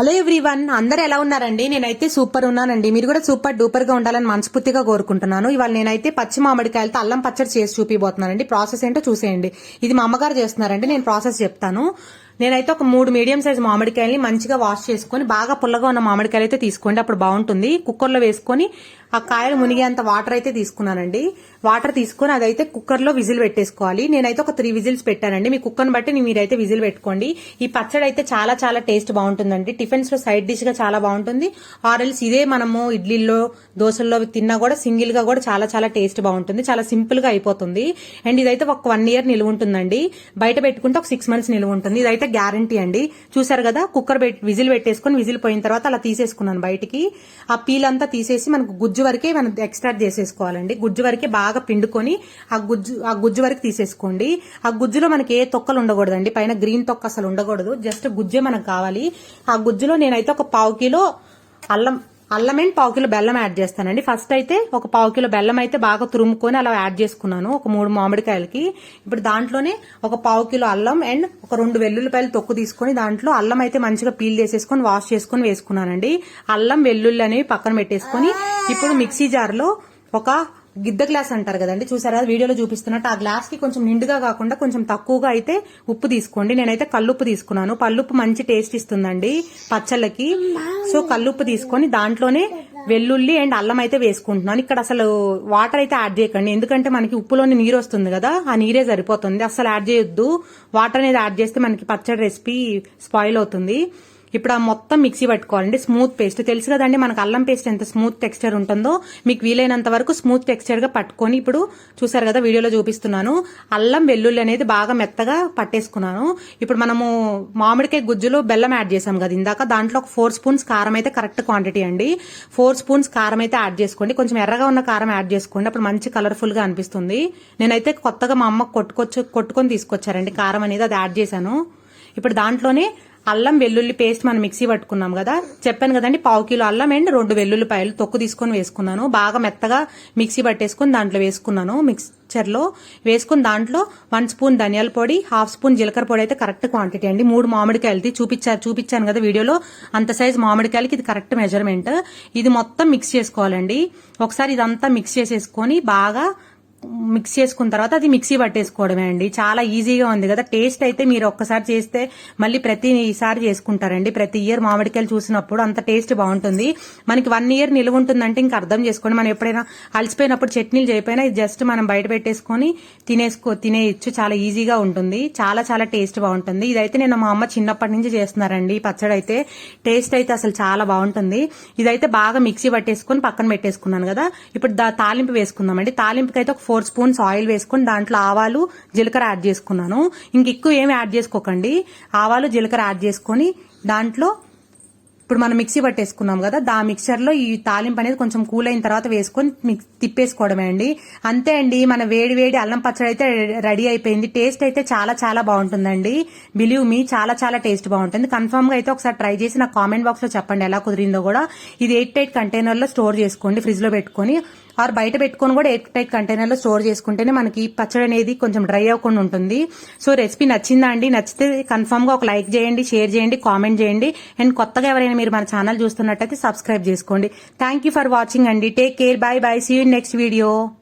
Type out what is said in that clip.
Hello everyone అందరు ఎలా ఉన్నారండి? నేనైతే సూపర్ ఉన్నానండి. మీరు కూడా సూపర్ డూపర్గా ఉండాలని మనస్ఫూర్తిగా కోరుకుంటున్నాను. ఇవాళ నేనైతే పచ్చి మామిడికాయలతో అల్లం పచ్చడి చేసి చూపిపోతున్నానండి ప్రాసెస్ ఏంటో చూసేయండి. ఇది మా అమ్మగారు చేస్తున్నారండి. నేను ప్రాసెస్ చెప్తాను. నేనైతే ఒక మూడు మీడియం సైజ్ మామిడికాయల్ని మంచిగా వాష్ చేసుకొని బాగా పుల్లగా ఉన్న మామిడికాయలు అయితే తీసుకోండి. అప్పుడు బాగుంటుంది. కుక్కర్లో వేసుకొని ఆ కాయలు మునిగేంత వాటర్ అయితే తీసుకున్నానండి. వాటర్ తీసుకొని అదైతే కుక్కర్లో విజిల్ పెట్టేసుకోవాలి. నేనైతే ఒక త్రీ విజిల్స్ పెట్టానండి. మీ కుక్కర్ని బట్టి మీరైతే విజిల్ పెట్టుకోండి. ఈ పచ్చడి అయితే చాలా చాలా టేస్ట్ బాగుంటుందండి. టిఫిన్స్లో సైడ్ డిష్గా చాలా బాగుంటుంది. ఆరల్స్ ఇదే మనము ఇడ్లీల్లో దోశల్లో తిన్నా కూడా సింగిల్గా కూడా చాలా చాలా టేస్ట్ బాగుంటుంది. చాలా సింపుల్గా అయిపోతుంది. అండ్ ఇదైతే ఒక వన్ ఇయర్ నిలువ ఉంటుందండి. బయట పెట్టుకుంటే ఒక సిక్స్ మంత్స్ నిలువ ఉంటుంది. ఇదైతే గ్యారంటీ అండి. చూసారు కదా కుక్కర్ విజిల్ పెట్టేసుకొని విజిల్ పోయిన తర్వాత అలా తీసేసుకున్నాను బయటికి. ఆ పీల్ అంతా తీసేసి మనకు గుజ్జు వరకే మనం ఎక్స్ట్రాక్ట్ చేసేసుకోవాలండి. గుజ్జు వరకే బాగా పిండుకొని ఆ గుజ్జు ఆ గుజ్జు వరకు తీసేసుకోండి. ఆ గుజ్జులో మనకి ఏ తొక్కలు ఉండకూడదండి. పైన గ్రీన్ తొక్క అసలు ఉండకూడదు. జస్ట్ గుజ్జే మనకు కావాలి. ఆ గుజ్జులో నేనైతే ఒక పావు కిలో అల్లం అల్లం అండ్ పావు కిలో బెల్లం యాడ్ చేస్తానండి. ఫస్ట్ అయితే ఒక పావు కిలో బెల్లం అయితే బాగా తురుముకొని అలా యాడ్ చేసుకున్నాను. ఒక మూడు మామిడికాయలకి. ఇప్పుడు దాంట్లోనే ఒక పావు కిలో అల్లం అండ్ ఒక రెండు వెల్లుల్లిపాయలు తొక్కు తీసుకొని దాంట్లో అల్లం అయితే మంచిగా పీల్ చేసేసుకొని వాష్ చేసుకొని వేసుకున్నానండి. అల్లం వెల్లుల్లి అనేవి పక్కన పెట్టేసుకొని ఇప్పుడు మిక్సీ జార్లో ఒక గిద్ద గ్లాస్ అంటారు కదండి. చూసారా? వీడియోలో చూపిస్తున్నట్టు ఆ గ్లాస్కి కొంచెం నిండుగా కాకుండా కొంచెం తక్కువగా అయితే ఉప్పు తీసుకోండి. నేనైతే కల్లుప్పు తీసుకున్నాను. పల్లుప్పు మంచి టేస్ట్ ఇస్తుందండి పచ్చళ్ళకి. సో కల్లుప్పు తీసుకొని దాంట్లోనే వెల్లుల్లి అండ్ అల్లం అయితే వేసుకుంటున్నాను. ఇక్కడ అసలు వాటర్ అయితే యాడ్ చేయకండి. ఎందుకంటే మనకి ఉప్పులోని నీరు వస్తుంది కదా ఆ నీరే సరిపోతుంది. అసలు యాడ్ చేయొద్దు. వాటర్ అనేది యాడ్ చేస్తే మనకి పచ్చడి రెసిపీ స్పాయిల్ అవుతుంది. ఇప్పుడు ఆ మొత్తం మిక్సీ పట్టుకోవాలండి స్మూత్ పేస్ట్ తెలుసు కదండి మనకు అల్లం పేస్ట్ ఎంత స్మూత్ టెక్స్చర్ ఉంటుందో? మీకు వీలైనంత వరకు స్మూత్ టెక్స్చర్గా పట్టుకొని ఇప్పుడు చూసారు కదా వీడియోలో చూపిస్తున్నాను. అల్లం వెల్లుల్లి అనేది బాగా మెత్తగా పట్టేసుకున్నాను. ఇప్పుడు మనము మామిడికాయ గుజ్జులో బెల్లం యాడ్ చేసాం కదా ఇందాక దాంట్లో ఒక ఫోర్ స్పూన్స్ కారం అయితే కరెక్ట్ క్వాంటిటీ అండి. ఫోర్ స్పూన్స్ కారం అయితే యాడ్ చేసుకోండి. కొంచెం ఎర్రగా ఉన్న కారం యాడ్ చేసుకోండి. అప్పుడు మంచి కలర్ఫుల్గా అనిపిస్తుంది. నేనైతే కొత్తగా మా అమ్మ కొట్టుకొచ్చు కొట్టుకొని తీసుకొచ్చారండి కారం అనేది అది యాడ్ చేశాను. ఇప్పుడు దాంట్లోనే అల్లం వెల్లుల్లి పేస్ట్ మనం మిక్సీ పట్టుకున్నాం కదా. చెప్పాను కదండి పావు కిలో అల్లం అండ్ రెండు వెల్లుల్లిపాయలు తొక్కు తీసుకొని వేసుకున్నాను. బాగా మెత్తగా మిక్సీ పట్టేసుకుని దాంట్లో వేసుకున్నాను. మిక్స్చర్లో వేసుకుని దాంట్లో వన్ స్పూన్ ధనియాల పొడి హాఫ్ స్పూన్ జీలకర్ర పొడి అయితే కరెక్ట్ క్వాంటిటీ అండి. మూడు మామిడికాయలది చూపించారు చూపించాను కదా వీడియోలో. అంత సైజ్ మామిడికాయలకి ఇది కరెక్ట్ మెజర్మెంట్. ఇది మొత్తం మిక్స్ చేసుకోవాలండి. ఒకసారి ఇదంతా మిక్స్ చేసేసుకొని బాగా మిక్స్ చేసుకున్న తర్వాత అది మిక్సీ పట్టేసుకోవడమే అండి. చాలా ఈజీగా ఉంది కదా. టేస్ట్ అయితే మీరు ఒక్కసారి చేస్తే మళ్ళీ ప్రతిసారి చేసుకుంటారండి. ప్రతి ఇయర్ మామిడికాయలు చూసినప్పుడు అంత టేస్ట్ బాగుంటుంది. మనకి వన్ ఇయర్ నిలువ ఉంటుందంటే ఇంకా అర్థం చేసుకోండి. మనం ఎప్పుడైనా అలసిపోయినప్పుడు చట్నీలు చేయపోయినా ఇది జస్ట్ మనం బయట పెట్టేసుకొని తినేసుకో తినేయచ్చు. చాలా ఈజీగా ఉంటుంది. చాలా చాలా టేస్ట్ బాగుంటుంది. ఇదైతే నేను మా అమ్మ చిన్నప్పటి నుంచి చేస్తున్నారండి. ఈ పచ్చడి అయితే టేస్ట్ అయితే అసలు చాలా బాగుంటుంది. ఇదైతే బాగా మిక్సీ పట్టేసుకొని పక్కన పెట్టేసుకున్నాను కదా. ఇప్పుడు దా తాలింపు వేసుకుందామండి. తాలింపుకి అయితే ఒక ఫోర్ స్పూన్స్ ఆయిల్ వేసుకుని దాంట్లో ఆవాలు జీలకర్ర యాడ్ చేసుకున్నాను. ఇంక ఎక్కువ ఏమి యాడ్ చేసుకోకండి. ఆవాలు జీలకర్ర యాడ్ చేసుకొని దాంట్లో ఇప్పుడు మనం మిక్సీ పట్టేసుకున్నాం కదా దా మిక్చర్లో ఈ తాలింపు అనేది కొంచెం కూల్ అయిన తర్వాత వేసుకొని తిప్పేసుకోవడమే అండి. అంతే అండి మన వేడి వేడి అల్లం పచ్చడి అయితే రెడీ అయిపోయింది. టేస్ట్ అయితే చాలా చాలా బాగుంటుందండి. బిలీవ్ మీ చాలా చాలా టేస్ట్ బాగుంటుంది. కన్ఫర్మ్గా అయితే ఒకసారి ట్రై చేసి నా కామెంట్ బాక్స్లో చెప్పండి ఎలా కుదిరిందో కూడా. ఇది ఎయిట్ ఎయిట్ కంటైనర్లో స్టోర్ చేసుకోండి ఫ్రిడ్జ్లో పెట్టుకొని. ఆర్ బయట పెట్టుకొని కూడా ఎయిర్ టైట్ కంటైనర్లో స్టోర్ చేసుకుంటేనే మనకి పచ్చడి అనేది కొంచెం డ్రై అవ్వకుండా ఉంటుంది. సో రెసిపీ నచ్చిందా అండి? నచ్చితే కన్ఫామ్గా ఒక లైక్ చేయండి షేర్ చేయండి కామెంట్ చేయండి. అండ్ కొత్తగా ఎవరైనా మీరు మన ఛానల్ చూస్తున్నట్టయితే సబ్స్క్రైబ్ చేసుకోండి. థ్యాంక్ ఫర్ వాచింగ్ అండి. Take care bye bye see you next video